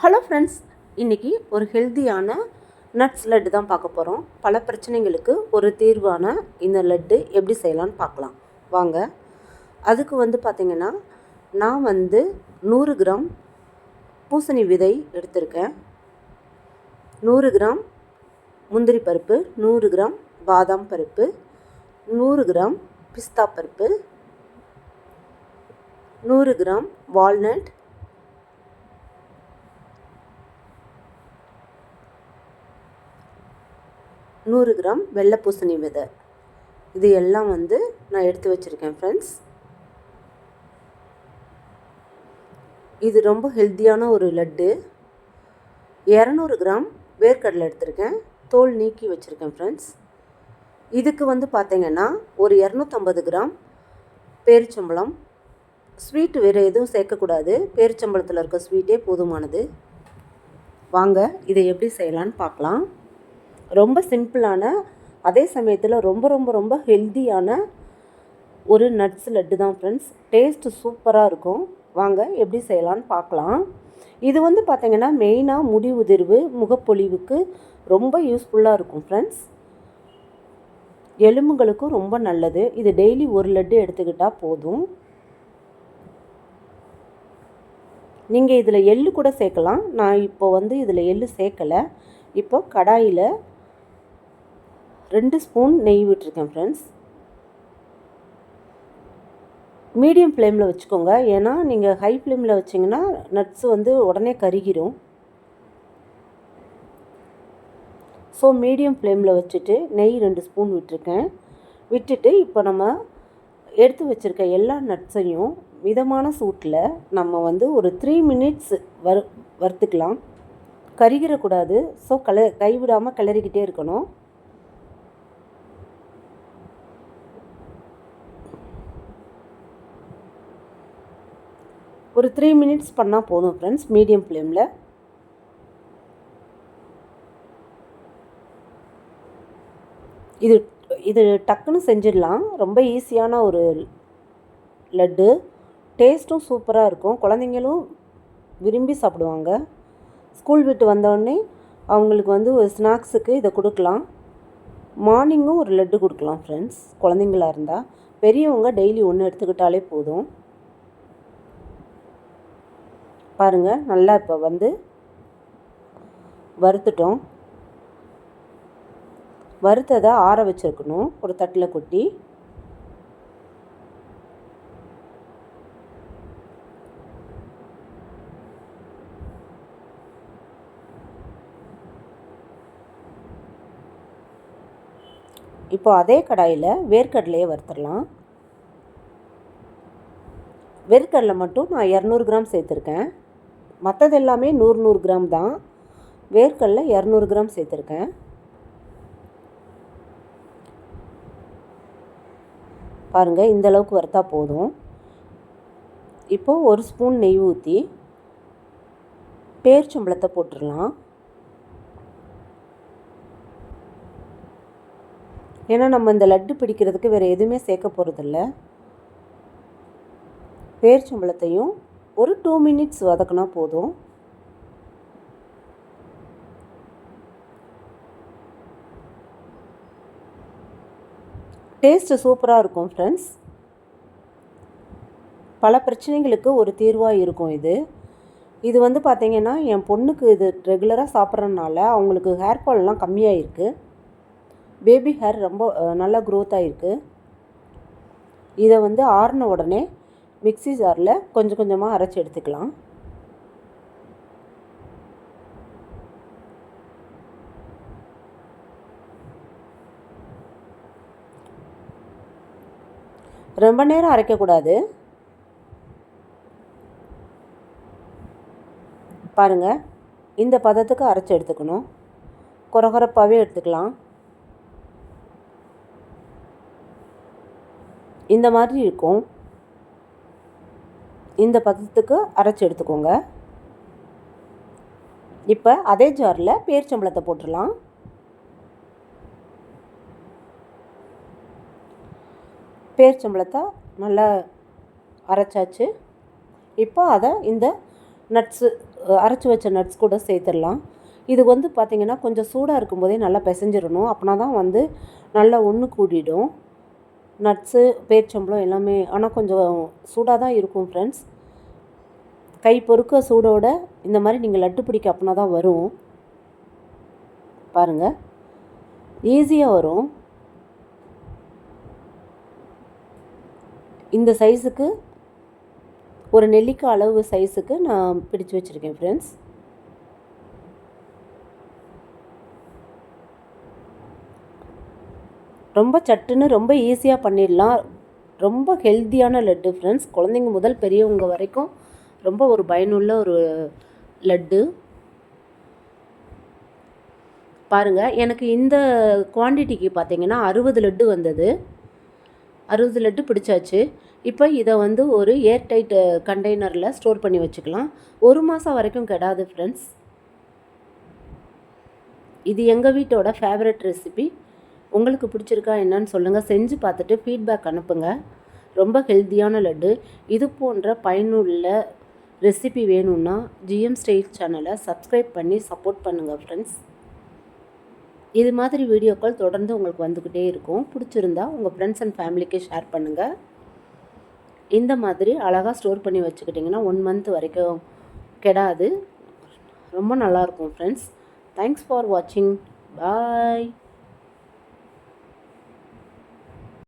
Hello friends இன்றைக்கி ஒரு ஹெல்த்தியான நட்ஸ் லட்டு தான் பார்க்க போகிறோம் பல பிரச்சனைகளுக்கு ஒரு தீர்வான இந்த லட்டு எப்படி செய்யலான்னு பார்க்கலாம். வாங்க. அதுக்கு வந்து பார்த்திங்கன்னா நான் வந்து நூறு கிராம் பூசணி விதை எடுத்திருக்கேன். நூறு கிராம் முந்திரி பருப்பு நூறு கிராம் பாதாம் பருப்பு நூறு கிராம் பிஸ்தா பருப்பு நூறு கிராம் வால்நட் நூறு கிராம் வெள்ளை பூசணி விதை. இது எல்லாம் வந்து நான் எடுத்து வச்சுருக்கேன் ஃப்ரெண்ட்ஸ் இது ரொம்ப ஹெல்த்தியான ஒரு லட்டு. இரநூறு கிராம் வேர்க்கடலை எடுத்திருக்கேன். தோல் நீக்கி வச்சுருக்கேன் ஃப்ரெண்ட்ஸ் இதுக்கு வந்து பார்த்திங்கன்னா ஒரு இரநூத்தம்பது கிராம் பேரிச்சம்பழம். ஸ்வீட்டு வேறு எதுவும் சேர்க்கக்கூடாது. பேரிச்சம்பழத்தில் இருக்க ஸ்வீட்டே போதுமானது. வாங்க இதை எப்படி செய்யலான்னு பார்க்கலாம். ரொம்ப சிம்பிளான அதே சமயத்தில் ரொம்ப ரொம்ப ரொம்ப ஹெல்த்தியான ஒரு நட்ஸ் லட்டு தான் ஃப்ரெண்ட்ஸ் டேஸ்ட்டு சூப்பராக இருக்கும். வாங்க எப்படி செய்யலான்னு பார்க்கலாம். இது வந்து பார்த்திங்கன்னா மெயினாக முடி உதிர்வு முகப்பொலிவுக்கு ரொம்ப யூஸ்ஃபுல்லாக இருக்கும் ஃப்ரெண்ட்ஸ் எலும்புகளுக்கும் ரொம்ப நல்லது. இது டெய்லி ஒரு லட்டு எடுத்துக்கிட்டால் போதும். நீங்கள் இதில் எள்ளு கூட சேர்க்கலாம். நான் இப்போ வந்து இதில் எள்ளு சேர்க்கலை. இப்போ கடாயில் ரெண்டு ஸ்பூன் நெய் விட்டுருக்கேன் ஃப்ரெண்ட்ஸ் மீடியம் ஃப்ளேமில் வச்சுக்கோங்க. ஏன்னா நீங்கள் ஹை ஃப்ளேமில் வச்சிங்கன்னா நட்ஸ் வந்து உடனே கருகிரும். ஸோ மீடியம் ஃப்ளேமில் வச்சுட்டு நெய் ரெண்டு ஸ்பூன் விட்டுருக்கேன். விட்டுட்டு இப்போ நம்ம எடுத்து வச்சுருக்க எல்லா நட்ஸையும் மிதமான சூட்டில் நம்ம வந்து ஒரு த்ரீ மினிட்ஸ் வறு வறுத்துக்கலாம். கருகிடக்கூடாது ஸோ கல கைவிடாமல் கிளறிக்கிட்டே இருக்கணும். ஒரு த்ரீ மினிட்ஸ் பண்ணால் போதும் ஃப்ரெண்ட்ஸ் மீடியம் ஃப்ளேமில் இது இது டக்குன்னு செஞ்சிடலாம். ரொம்ப ஈஸியான ஒரு லட்டு. டேஸ்ட்டும் சூப்பராக இருக்கும். குழந்தைங்களும் விரும்பி சாப்பிடுவாங்க. ஸ்கூல் விட்டு வந்தோடனே அவங்களுக்கு வந்து ஒரு ஸ்நாக்ஸுக்கு இதை கொடுக்கலாம். மார்னிங்கும் ஒரு லட்டு கொடுக்கலாம் ஃப்ரெண்ட்ஸ் குழந்தைங்களா இருந்தால் பெரியவங்க டெய்லி ஒன்று எடுத்துக்கிட்டாலே போதும். பாருங்கள் நல்லா இப்போ வந்து வறுத்துட்டோம். வறுத்ததை ஆற வச்சுருக்கணும் ஒரு தட்டில் கொட்டி. இப்போ அதே கடாயில் வேர்க்கடலையை வறுத்துடலாம். வேர்க்கடலை மட்டும் நான் இரநூறு கிராம் சேர்த்துருக்கேன். மற்றது எல்லாமே நூறு நூறு கிராம் தான். வேர்க்கடலை இரநூறு கிராம் சேர்த்துருக்கேன். பாருங்கள் இந்த அளவுக்கு வறுத்தா போதும். இப்போது ஒரு ஸ்பூன் நெய் ஊற்றி பேர்ச்சம்பளத்தை போட்டுடலாம். ஏன்னா நம்ம இந்த லட்டு பிடிக்கிறதுக்கு வேறு எதுவுமே சேர்க்க போகிறதில்ல பேர்ச்சம்பளத்தையும் ஒரு டூ மினிட்ஸ் வதக்கினா போதும். டேஸ்ட்டு சூப்பராக இருக்கும் ஃப்ரெண்ட்ஸ் பல பிரச்சனைகளுக்கு ஒரு தீர்வாக இருக்கும் இது. இது வந்து பார்த்திங்கன்னா என் பொண்ணுக்கு இது ரெகுலராக சாப்பிட்றதுனால அவங்களுக்கு ஹேர் ஃபால்லாம் கம்மியாக இருக்குது பேபி ஹேர் ரொம்ப நல்லா க்ரோத் ஆகிருக்கு இதை வந்து ஆறின உடனே மிக்சி ஜாரில் கொஞ்சம் கொஞ்சமாக அரைச்சி எடுத்துக்கலாம். ரொம்ப நேரம் அரைக்கக்கூடாது. பாருங்கள் இந்த பதத்துக்கு அரைச்சி எடுத்துக்கணும். குறகுறப்பாகவே எடுத்துக்கலாம். இந்த மாதிரி இருக்கும். இந்த பதத்துக்கு அரைச்சி எடுத்துக்கோங்க. இப்போ அதே ஜாரில் பேர்ச்சம்பளத்தை போட்டுடலாம் பேர்ச்சம்பளத்தை நல்லா அரைச்சாச்சு. இப்போ அதை இந்த நட்ஸு அரைச்சி வச்ச நட்ஸ் கூட சேர்த்துடலாம். இது வந்து பார்த்திங்கன்னா கொஞ்சம் சூடாக இருக்கும்போதே நல்லா பிசைஞ்சிடணும். அப்படின்னா தான் வந்து நல்லா ஒன்று கூடிடும். நட்ஸு பேர்ச்சம்பளம் எல்லாமே ஆனால் கொஞ்சம் சூடாக தான் இருக்கும் ஃப்ரெண்ட்ஸ் கை பொறுக்க சூடோட இந்த மாதிரி நீங்கள் லட்டு பிடிக்க அப்படின்னா தான் வரும். பாருங்கள் ஈஸியாக வரும். இந்த சைஸுக்கு ஒரு நெல்லிக்காய் அளவு சைஸுக்கு நான் பிடிச்சு வச்சுருக்கேன் ஃப்ரெண்ட்ஸ் ரொம்ப சட்டுன்னு ரொம்ப ஈஸியாக பண்ணிடலாம். ரொம்ப ஹெல்த்தியான லட்டு ஃப்ரெண்ட்ஸ் குழந்தைங்க முதல் பெரியவங்க வரைக்கும் ரொம்ப ஒரு பயனுள்ள ஒரு லட்டு பாருங்கள் எனக்கு இந்த குவான்டிட்டிக்கு பார்த்தீங்கன்னா அறுபது லட்டு வந்தது. அறுபது லட்டு பிடிச்சாச்சு. இப்போ இதை வந்து ஒரு ஏர் டைட் கண்டெய்னரில் ஸ்டோர் பண்ணி வச்சுக்கலாம். ஒரு மாதம் வரைக்கும் கெடாது ஃப்ரெண்ட்ஸ் இது எங்கள் வீட்டோட ஃபேவரட் ரெசிபி உங்களுக்கு பிடிச்சிருக்கா என்னன்னு சொல்லுங்கள் செஞ்சு பார்த்துட்டு ஃபீட்பேக் அனுப்புங்க. ரொம்ப ஹெல்த்தியான லட்டு. இது போன்ற பயனுள்ள ரெசிபி வேணும்னா ஜிஎம் ஸ்டைல் சேனலை சப்ஸ்கிரைப் பண்ணி சப்போர்ட் பண்ணுங்கள் ஃப்ரெண்ட்ஸ் இது மாதிரி வீடியோக்கள் தொடர்ந்து உங்களுக்கு வந்துக்கிட்டே இருக்கும். பிடிச்சிருந்தா உங்கள் ஃப்ரெண்ட்ஸ் அண்ட் ஃபேமிலிக்கு ஷேர் பண்ணுங்கள் இந்த மாதிரி அழகாக ஸ்டோர் பண்ணி வச்சுக்கிட்டிங்கன்னா ஒன் மந்த் வரைக்கும் கெடாது. ரொம்ப நல்லாயிருக்கும் ஃப்ரெண்ட்ஸ் தேங்க்ஸ் ஃபார் வாட்சிங் பாய்